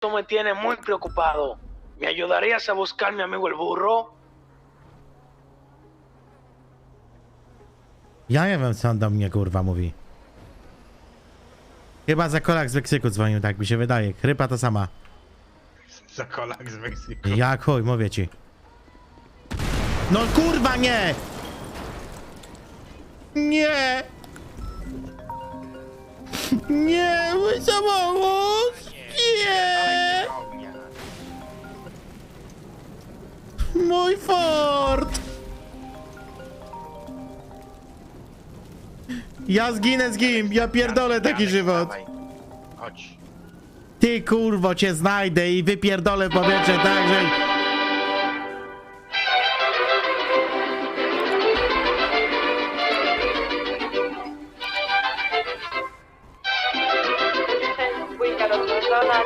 Esto me tiene muy preocupado. ¿Me ayudarías a buscar mi amigo el burro? Ja nie wiem, co on do mnie kurwa mówi. Chyba za kolak z Meksyku dzwonił, tak mi się wydaje. Chrypa to sama. Za kolak z Meksyku. Jak chuj, mówię ci. No kurwa nie! Nie! Nie, mój samochód! mój fort! Ja zginę z gim, ja pierdolę taki żywot. Chodź. Ty kurwo cię znajdę i wypierdolę w powietrze tak, że... Dwójka rozłożona,